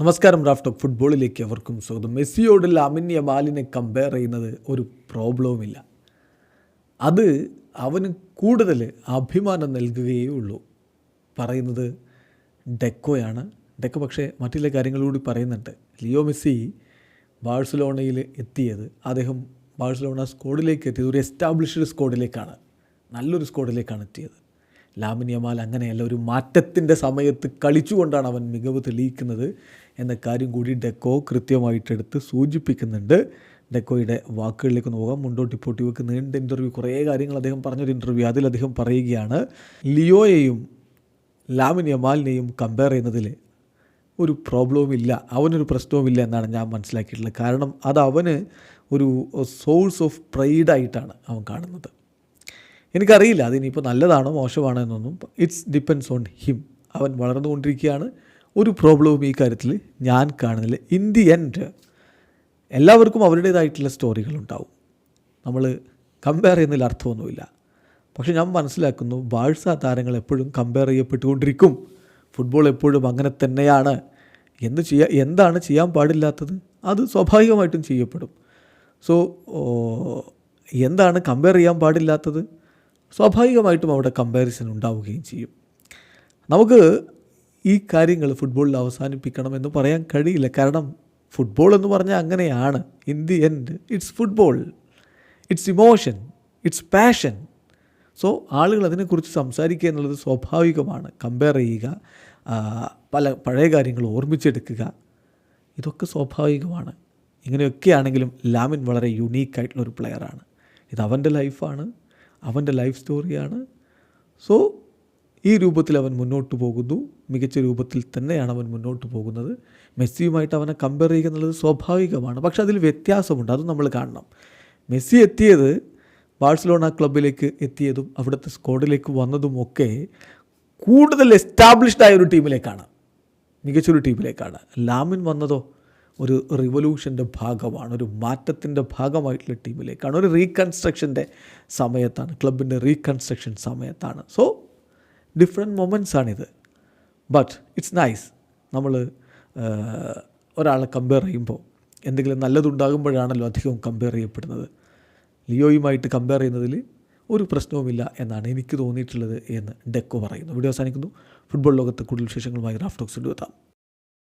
നമസ്കാരം റാഫ്റ്റോ ഫുട്ബോളിലേക്ക് അവർക്കും സ്വാഗതം. മെസ്സിയോട് ലാമിൻ യമാലിനെ കമ്പയർ ചെയ്യുന്നത് ഒരു പ്രോബ്ലവുമില്ല അത് അവന് കൂടുതൽ അഭിമാനം നൽകുകയേ ഉള്ളൂ. പറയുന്നത് ഡെക്കോയാണ്. ഡെക്കോ പക്ഷേ മറ്റു ചില കാര്യങ്ങൾ പറയുന്നുണ്ട്. ലിയോ മെസ്സി ബാഴ്സലോണയിൽ എത്തിയത്. അദ്ദേഹം ബാഴ്സലോണ സ്ക്വാഡിലേക്ക് എത്തിയത്. ഒരു എസ്റ്റാബ്ലിഷ്ഡ് സ്ക്വാഡിലേക്കാണ് നല്ലൊരു സ്ക്വാഡിലേക്കാണ് എത്തിയത്. ലാമിൻ യമാൽ അങ്ങനെയല്ല ഒരു മാറ്റത്തിന്റെ സമയത്ത് കളിച്ചുകൊണ്ടാണ് അവൻ മികവ് തെളിയിക്കുന്നത് എന്ന കാര്യം കൂടി ഡെക്കോ കൃത്യമായിട്ടെടുത്ത് സൂചിപ്പിക്കുന്നുണ്ട്. ഡെക്കോയുടെ വാക്കുകളിലേക്ക് നോക്കാം മുണ്ടോട്ട് ഇപ്പോട്ടി വെക്ക് നീണ്ട ഇന്റർവ്യൂ കുറേ കാര്യങ്ങൾ അദ്ദേഹം പറഞ്ഞൊരു ഇന്റർവ്യൂ അതിൽ അദ്ദേഹം പറയുകയാണ് ലിയോയെയും ലാമിനിയമാലിനെയും കമ്പയർ ചെയ്യുന്നതിൽ ഒരു പ്രോബ്ലവും ഇല്ല അവനൊരു പ്രശ്നവുമില്ല എന്നാണ് ഞാൻ മനസ്സിലാക്കിയിട്ടുള്ളത്. കാരണം അത് അവന് ഒരു സോഴ്സ് ഓഫ് പ്രൈഡായിട്ടാണ് അവൻ കാണുന്നത്. എനിക്കറിയില്ല അതിനിപ്പോൾ നല്ലതാണോ മോശമാണോ എന്നൊന്നും. ഇറ്റ്സ് ഡിപ്പെൻസ് ഓൺ ഹിം അവൻ വളർന്നുകൊണ്ടിരിക്കുകയാണ്. ഒരു പ്രോബ്ലവും ഈ കാര്യത്തിൽ ഞാൻ കാണുന്നില്ല. ഇൻ ദി എൻഡ് എല്ലാവർക്കും അവരുടേതായിട്ടുള്ള സ്റ്റോറികളുണ്ടാവും നമ്മൾ കമ്പയർ ചെയ്യുന്നതിൽ അർത്ഥമൊന്നുമില്ല. പക്ഷെ ഞാൻ മനസ്സിലാക്കുന്നു ബാഴ്സ താരങ്ങൾ എപ്പോഴും കമ്പയർ ചെയ്യപ്പെട്ടുകൊണ്ടിരിക്കും. ഫുട്ബോൾ എപ്പോഴും അങ്ങനെ തന്നെയാണ്. എന്ന് ചെയ്യാ എന്താണ് ചെയ്യാൻ പാടില്ലാത്തത്? അത് സ്വാഭാവികമായിട്ടും ചെയ്യപ്പെടും. സോ എന്താണ് കമ്പയർ ചെയ്യാൻ പാടില്ലാത്തത്? സ്വാഭാവികമായിട്ടും അവിടെ കമ്പാരിസൺ ഉണ്ടാവുകയും ചെയ്യും. നമുക്ക് ഈ കാര്യങ്ങൾ ഫുട്ബോളിൽ അവസാനിപ്പിക്കണമെന്ന് പറയാൻ കഴിയില്ല. കാരണം ഫുട്ബോൾ എന്ന് പറഞ്ഞാൽ അങ്ങനെയാണ്. In the end it's football it's emotion it's passion so ആളുകൾ അതിനെക്കുറിച്ച് സംസാരിക്കുക എന്നുള്ളത് സ്വാഭാവികമാണ്. കമ്പയർ ചെയ്യുക പല പഴയ കാര്യങ്ങൾ ഓർമ്മിച്ചെടുക്കുക. ഇതൊക്കെ സ്വാഭാവികമാണ്. ഇങ്ങനെയൊക്കെയാണെങ്കിലും ലാമിൻ വളരെ യുണീക്കായിട്ടുള്ള ഒരു പ്ലെയറാണ് ഇത് അവന്റെ ലൈഫാണ് അവന്റെ ലൈഫ് സ്റ്റോറിയാണ് സോ ഈ രൂപത്തിൽ അവൻ മുന്നോട്ട് പോകുന്നു. മികച്ച രൂപത്തിൽ തന്നെയാണ് അവൻ മുന്നോട്ട് പോകുന്നത്. മെസ്സിയുമായിട്ട് അവനെ കമ്പയർ ചെയ്യുക എന്നുള്ളത് സ്വാഭാവികമാണ്. പക്ഷേ അതിൽ വ്യത്യാസമുണ്ട്. അത് നമ്മൾ കാണണം. മെസ്സി എത്തിയത് ബാഴ്സലോണ ക്ലബിലേക്ക് എത്തിയതും അവിടുത്തെ സ്ക്വാഡിലേക്ക് വന്നതും ഒക്കെ കൂടുതൽ എസ്റ്റാബ്ലിഷ്ഡ് ആയ ഒരു ടീമിലേക്കാണ് മികച്ചൊരു ടീമിലേക്കാണ് ലാമിൻ വന്നതോ ഒരു റിവല്യൂഷന്റെ ഭാഗമാണ് ഒരു മാറ്റത്തിന്റെ ഭാഗമായിട്ടുള്ള ടീമിലേക്കാണ് ഒരു റീകൺസ്ട്രക്ഷന്റെ സമയത്താണ് ക്ലബിന്റെ റീകൺസ്ട്രക്ഷൻ സമയത്താണ്. സോ ഡിഫറെന്റ് മൊമെന്റ്സ് ആണിത്. ബട്ട് ഇറ്റ്സ് നൈസ് നമ്മൾ ഒരാളെ കമ്പയർ ചെയ്യുമ്പോൾ എന്തെങ്കിലും നല്ലതുണ്ടാകുമ്പോഴാണല്ലോ അധികവും കമ്പയർ ചെയ്യപ്പെടുന്നത്. ലിയോയുമായിട്ട് കമ്പയർ ചെയ്യുന്നതിൽ ഒരു പ്രശ്നവുമില്ല എന്നാണ് എനിക്ക് തോന്നിയിട്ടുള്ളത് എന്ന് ഡെക്കോ പറയുന്നു. വീഡിയോ അവസാനിക്കുന്നു. ഫുട്ബോൾ ലോകത്ത് കൂടുതൽ വിശേഷങ്ങളുമായി റാഫ്റ്റോക്സ് എത്താം.